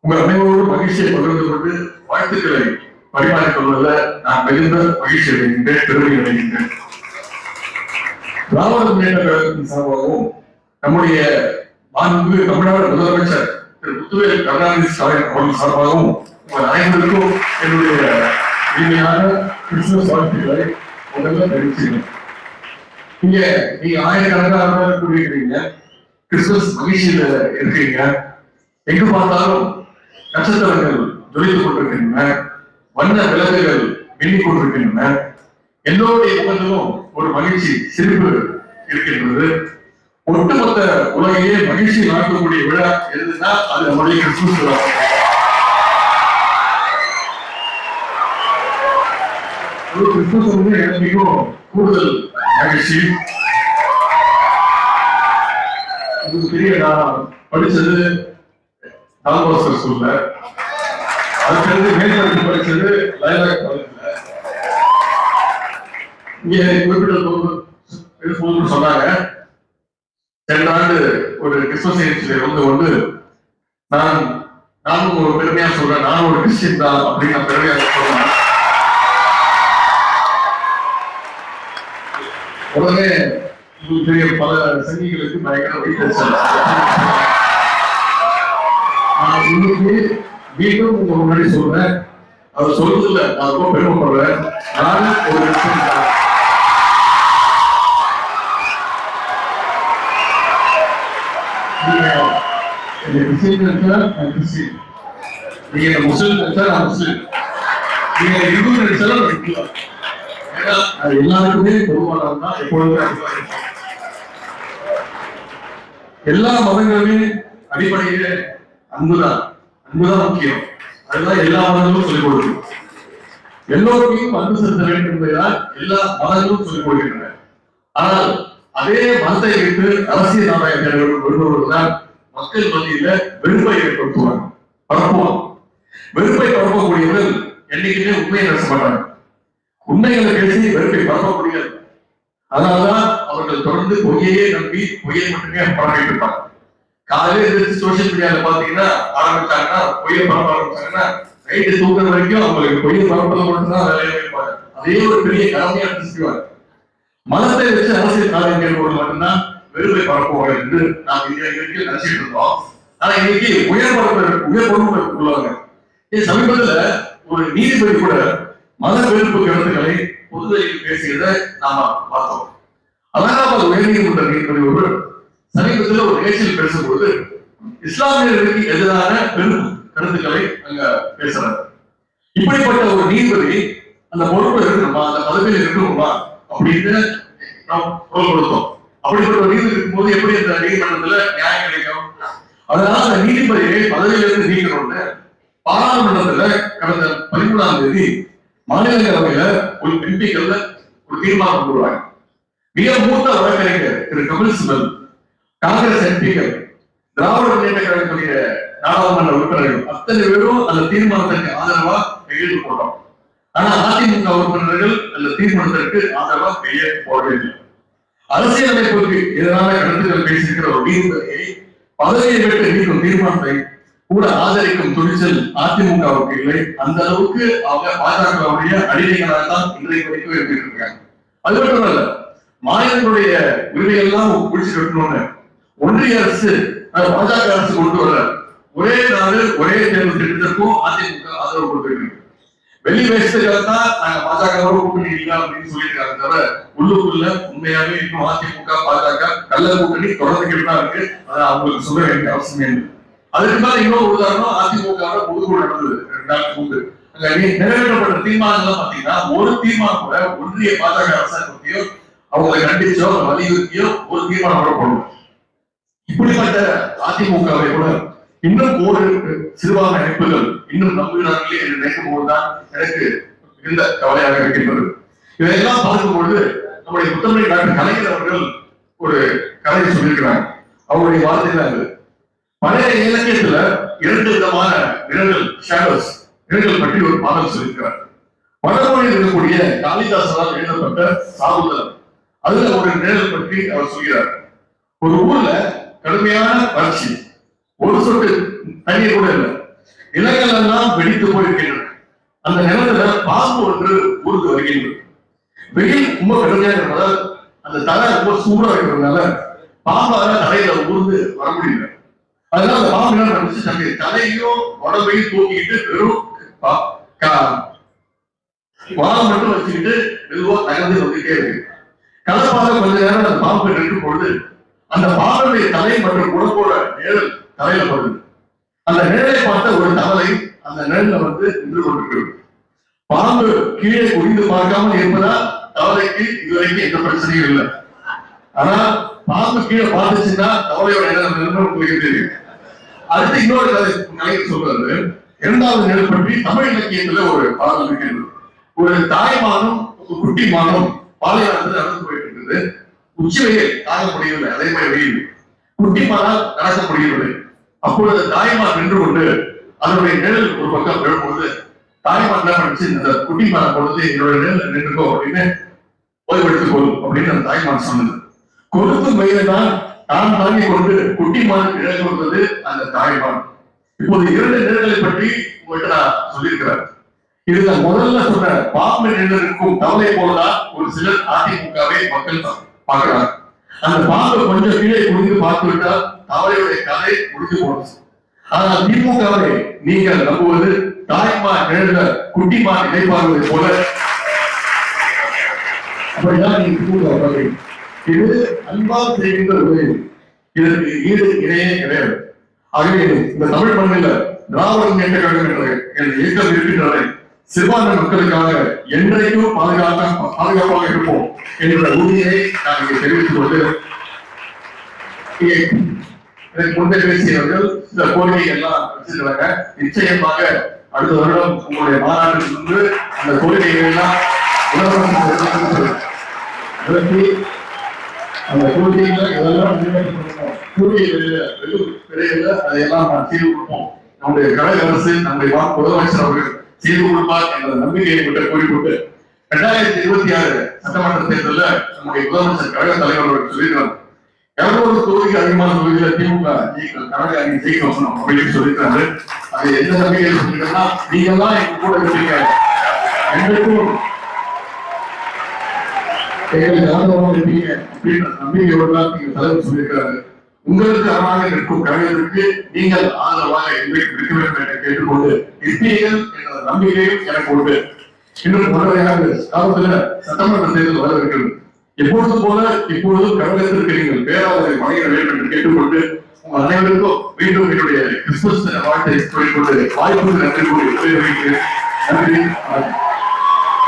உங்கள் அனைவரோடு மகிழ்ச்சியை பகிர்ந்து கொண்டு வாழ்த்துக்களை பரிமாறிக் கொள்வதில் நான் மிகுந்த மகிழ்ச்சி அடைகின்றேன் பெருமை அடைகின்றேன். திராவிட முன்னேற்ற கழகத்தின் சார்பாகவும் நம்முடைய மாண்பு தமிழ்நாடு முதலமைச்சர் திரு முத்துவேல் கருணாநிதி ஸ்டாலின் அவர்கள் சார்பாகவும் உங்கள் அனைவருக்கும் என்னுடைய இனிமையான கிறிஸ்துமஸ் வாழ்த்துக்களை முதல்ல தெரிவிச்சுக்கிறேன். இங்க நீங்க ஆயிரக்கணக்கான கூடியிருக்கிறீங்க. கிறிஸ்துமஸ் மகிழ்ச்சியில இருக்கீங்க. எங்கு பார்த்தாலும் நட்சத்திரங்கள் ஜொலித்துக் கொண்டிருக்கின்றன வண்ண விளக்குகள் மின்னிக் கொண்டிருக்கின்றன. எல்லோருடைய முகத்திலும் ஒரு மகிழ்ச்சி சிரிப்பு இருக்கின்றது. ஒட்டுமொத்த உலகையே மகிழ்ச்சி நடக்கக்கூடிய விழா எதுனா அது நம்முடைய கிறிஸ்துமஸ் விழா. ஒரு கிறிஸ்துமஸ் வந்து எனக்கு மிகவும் கூடுதல் மகிழ்ச்சி. உங்களுக்கு நான் படிச்சது டால்பாஸ்கர் ஸ்கூல்ல அதுக்கடுத்து மேற்படிப்பு படிச்சது லைலாக் காலேஜ்ல. இங்க குறிப்பிட்ட தொகுப்பு சொன்னாங்க. சென்ற ஆண்டு ஒரு கிறிஸ்துமஸ் நிகழ்ச்சியில வந்து கொண்டு நான் நானும் ஒரு பெருமையா சொல்றேன் நான் ஒரு கிறிஸ்டின் தான் அப்படின்னு நான் பெருமையா சொல்றேன். உடனே உங்களுக்கு பல சங்கிகளுக்கு பயங்கர வைத்தறிச்சல் நான் இன்னைக்கு மீண்டும் உங்க முன்னாடி சொல்றேன். அவர் சொல்றதுல நான் ரொம்ப பெருமைப்படுறேன். நான் ஒரு கிறிஸ்டியன் நீங்க இந்த நினைச்சா நான் கிறிஸ்டியன். நீங்க இந்த நினைச்சா நான் நீங்க இந்து நான் இந்து. ஏன்னா அது எல்லாருக்குமே பொதுவானது தான். எப்பொழுதுமே எல்லா மதங்களுமே அடிப்படையில அன்புதான். அன்புதான் முக்கியம். அதுதான் எல்லா மதங்களும் சொல்லிக் கொடுக்கும். எல்லோருக்கும் அன்பு செலுத்த வேண்டும் என்பதுதான் எல்லா மதங்களும் சொல்லிக் கொடுக்கின்றன. ஆனால் அதே மதத்தை விட்டு அரசியல் நாணயத்தை விடுபவர்கள்தான் மக்கள் மத்தியில வெறுப்பை ஏற்படுத்துவாங்க. பரப்புவாங்க. வெறுப்பை பரப்பக்கூடியவர்கள் என்னைக்குமே உண்மையை பேச மாட்டாங்க. உண்மைகளை பேசி வெறுப்பை பரப்ப முடியாது. அதனாலதான் அவர்கள் தொடர்ந்து பொய்யையே நம்பி பொய்யை மட்டுமே பரப்பிட்டு இருப்பாங்க. காலையில எதிர்த்து சோசியல் மீடியால பாத்தீங்கன்னா ஆரம்பிச்சாங்கன்னா பொய்ய பரப்ப ஆரம்பிச்சாங்கன்னா நைட்டு தூங்குற வரைக்கும் அவங்களுக்கு பொய்ய பரப்புறது மட்டும்தான் வேலையை இருப்பாங்க. அதே ஒரு பெரிய கடமையா செய்வாங்க மதத்தை வச்சு அரசியல் காரியம் போது மட்டும்தான் வெறுப்பை பரப்புவாங்க என்று நாம் இந்தியா வரைக்கும் நினைச்சிட்டு இருந்தோம். ஆனா இன்னைக்கு உயர் பரப்பு உயர் பொறுப்பு உள்ளவங்க. இது சமீபத்துல ஒரு நீதிபதி கூட மத வெறுப்பு கருத்துக்களை பொதுவெளியில் பேசியதை நாம பார்த்தோம். அலகாபாத் உயர்நீதிமன்ற நீதிபதி ஒரு சமீபத்தில் ஒரு நிகழ்ச்சியில் பேசும்போது இஸ்லாமியர்களுக்கு எதிரான பெரும் கருத்துக்களை அங்க பேசுறாரு. இப்படிப்பட்ட ஒரு நீதிபதி அந்த பொறுப்பு இருக்கணுமா அந்த பதவியில் இருக்கணுமா அப்படின்னு நாம் குரல் கொடுத்தோம். அப்படிப்பட்ட ஒரு நீதிபதி இருக்கும்போது எப்படி அந்த நீதிமன்றத்துல நியாயம் கிடைக்கும்? அதனால அந்த நீதிபதியை பதவியிலிருந்து நீக்கணும்னு பாராளுமன்றத்துல கடந்த பதிமூணாம் தேதி மாநிலங்களவையில ஒரு எம்பிக்கள்ல ஒரு தீர்மானம் கொண்டு மிக மூத்த வழக்கறிஞர் திரு கபில் சிபல் காங்கிரஸ் எம்பிகள் திராவிட முன்னேற்ற கழகத்துடைய நாடாளுமன்ற உறுப்பினர்கள் அத்தனை பேரும் அந்த தீர்மானத்திற்கு ஆதரவா கையெழுத்து போட்டோம். ஆனா அதிமுக உறுப்பினர்கள் அந்த தீர்மானத்திற்கு ஆதரவா கையெழுத்து போடவில்லை. அரசியலமைப்புக்கு எதிரான கருத்துக்கள் பேசியிருக்கிற ஒரு நீதிபதியை பதவியை விட்டு நீக்கும் தீர்மானத்தை கூட ஆதரிக்கும் துணிச்சல் அதிமுகவுக்கு இல்லை. அந்த அளவுக்கு அவங்க பாஜகவுடைய அடிமைகளாகத்தான் தான் வரைக்கும் இருந்திருக்காங்க இருக்காங்க அது மட்டும் இல்ல மாநிலங்களுடைய உரிமையெல்லாம் பிடிச்சு கட்டணும்னு ஒன்றிய அரசு பாஜக அரசு கொண்டு வர ஒரே நாடு ஒரே தேர்வு திட்டத்திற்கும் அதிமுக ஆதரவு கொடுத்திருக்கு வெளி வேஷத்துக்காக தான் நாங்க பாஜக கூட்டணி இல்லை அப்படின்னு சொல்லியிருக்காங்க தவிர உள்ளுக்குள்ள உண்மையாவே இன்னும் அதிமுக பாஜக கள்ள கூட்டணி தொடர்ந்துகிட்டு தான் இருக்கு. அதை அவங்களுக்கு சொல்ல வேண்டிய அவசியம் இல்லை. அதுக்கு மேல இன்னொரு உதாரணம் அதிமுக பொதுக்குழு நடந்தது ரெண்டாயிரத்தி மூன்று அங்க நிறைவேற்றப்பட்ட தீர்மானங்கள் பாத்தீங்கன்னா ஒரு தீர்மானம் கூட ஒன்றிய பாஜக அரசாங்கத்தையோ அவங்களை கண்டிச்சோ வலியுறுத்தியோ ஒரு தீர்மானம் கூட போடணும் இப்படிப்பட்ட அதிமுகவை கூட இன்னும் ஒரு சிறுபான்மை அமைப்புகள் இன்னும் நம்புகிறார்களே என்று நினைக்கும் போதுதான் எனக்கு மிகுந்த கவலையாக இருக்கின்றது. இதையெல்லாம் பார்க்கும்பொழுது நம்முடைய முத்தமிழ் டாக்டர் கலைஞர் அவர்கள் ஒரு கதையை சொல்லியிருக்கிறாங்க அவருடைய வார்த்தையில அது பழைய இலக்கியத்துல இரண்டு விதமான நிழல்கள் ஷேடோஸ் நிழல்கள் பற்றி ஒரு பாடல் சொல்லியிருக்கிறார். வடமொழியில் இருக்கக்கூடிய காளிதாசரால் எழுதப்பட்ட சாகுதல் அதுல ஒரு நிழல் பற்றி அவர் சொல்கிறார். ஒரு ஊர்ல கடுமையான வறட்சி. ஒரு சொட்டு தண்ணீர் கூட இல்லை. நிலங்கள் எல்லாம் வெடித்து போயிருக்கின்றன. அந்த நிலத்துல பாம்பு ஒன்று ஊர்ந்து வருகின்றது. வெயில் ரொம்ப கடுமையாக இருப்பதால் அந்த தலை ரொம்ப சூடா இருக்கிறதுனால பாம்பால தலையில ஊர்ந்து வர முடியல. அதனால அந்த பாம்பு என்ன பண்ணுச்சு? தன்னுடைய தலையையும் உடம்பையும் தூக்கிட்டு வெறும் வாரம் மட்டும் வச்சுக்கிட்டு மெதுவா தகர்ந்து வந்துட்டே இருக்கு. கலப்பாக கொஞ்ச நேரம் அந்த பாம்பு நிற்கும் பொழுது அந்த பாம்புடைய தலை மற்றும் உடம்போட நிழல் தலையில படுது. அந்த நிழலை பார்த்த ஒரு தவளை அந்த நிழல்ல வந்து நின்று கொண்டிருக்கிறது. பாம்பு கீழே குடிந்து பார்க்காமல் இருப்பதால் தவளைக்கு இதுவரைக்கும் எந்த பிரச்சனையும் இல்லை. ஆனா பாம்பு கீழே பார்த்துச்சுன்னா தவளையோட நிழல் நின்று உங்களுக்கு தெரியும் அடுத்து இன்னொரு கதை கலைஞர் சொல்றாரு இரண்டாவது நிழல் பற்றி தமிழ் இலக்கியத்துல ஒரு பாடல் இருக்கின்றது ஒரு தாய்மானும் ஒரு குட்டி மானம் பாலைவனத்துல நடந்து போயிட்டு இருக்குது. உச்சி வெயில் தாங்க முடியவில்லை அதே மாதிரி வெயில். குட்டி நடக்க முடியவில்லை அப்பொழுது தாய்மார் நின்று கொண்டு அதனுடைய நிழல் ஒரு பக்கம் விழும்பொழுது தாய்மார் என்ன பண்ணுச்சு? இந்த குட்டிமார பொழுது என்னுடைய நிழல் நின்றுக்கோ அப்படின்னு ஓய்வெடுத்துக் கொள்ளும் அப்படின்னு அந்த தாய்மார் சொன்னது. கொடுக்கும் வெயிலை தான் தான் தாங்கிக் கொண்டு குட்டிமான் நிழல் கொண்டது அந்த தாய்மான். இப்போது இரண்டு நிழல்களை பற்றி உங்கள்கிட்ட நான் சொல்லியிருக்கிறேன். இதுல முதல்ல சொன்ன பாம்பு நிழல் இருக்கும் கவலை போலதான் ஒரு சிலர் அதிமுகவை மக்கள் தான். பார்க்கலாம். அந்த பாம்பு கொஞ்சம் கீழே குடிந்து பார்த்து விட்டால் தவளையுடைய கதை முடிஞ்சு போனது ஆனால் திமுகவை நீங்கள் நம்புவது தாய்மா நிழல குட்டிமா நினைப்பார்வதை போல. அப்படிதான் நீங்க திமுக பார்க்கிறீங்க. இது அன்பால் செய்கின்ற உதவி இதற்கு ஈடு இணையே கிடையாது. ஆகவே இந்த தமிழ் மண்ணில் திராவிடம் என்ற கழகம் என்ற என்ற இயக்கம் இருக்கின்றன சிறுபான்மை மக்களுக்காக என்றைக்கும் பாதுகாக்க பாதுகாப்பாக இருப்போம் என்ற உறுதியை நான் இங்கே தெரிவித்துக் கொண்டு இங்கே இதற்கு முன்பே பேசியவர்கள் சில கோரிக்கைகள் எல்லாம் வச்சிருக்கிறாங்க நிச்சயமாக அடுத்த வருடம் உங்களுடைய மாநாட்டில் வந்து அந்த கோரிக்கைகள் எல்லாம் உலகம் நிறுத்தி அந்த கோரிக்கைகளை இதெல்லாம் கூடிய விரைவில் அதையெல்லாம் நான் கொடுப்போம். நம்முடைய கழக அரசு நம்முடைய முதலமைச்சர் அவர்கள் செய்து கொடுப்பார் என்ற நம்பிக்கையை விட்டு கூறிவிட்டு இரண்டாயிரத்தி இருபத்தி ஆறு சட்டமன்ற தேர்தலில் நம்முடைய முதலமைச்சர் கழக தலைவர் அவர்கள் சொல்லியிருக்காங்க இருநூறு தொகுதிக்கு அதிகமான தொகுதியில திமுக ஜெயிக்கணும் கழக அணி ஜெயிக்க அப்படின்னு சொல்லியிருக்காரு அது எந்த நம்பிக்கையில் சொல்லிருக்கா நீங்க தான் எங்க கூட இருக்கீங்க. எங்களுக்கும் எங்களுக்கு ஆதரவாக இருப்பீங்க அப்படின்ற நம்பிக்கையோடு தான் நீங்க தலைவர் சொல்லியிருக்காரு உங்களுக்கு அறமாக நிற்கும் கழகத்திற்கு நீங்கள் ஆதரவாக எங்களுக்கு இருக்க வேண்டும் என்று கேட்டுக்கொண்டு இருப்பீர்கள் என்ற நம்பிக்கையும் எனக்கு உண்டு. இன்னும் முன்னரையாக காலத்துல சட்டமன்ற தேர்தல் வர இருக்கிறது எப்பொழுதும் போல இப்பொழுது கழகத்திற்கு நீங்கள் பேராதரை வழங்கிட வேண்டும் என்று கேட்டுக்கொண்டு உங்கள் அனைவருக்கும் மீண்டும் என்னுடைய கிறிஸ்துமஸ் வாழ்த்தை சொல்லிக்கொண்டு வாய்ப்புக்கு நன்றி கூறி நன்றி வணக்கம்.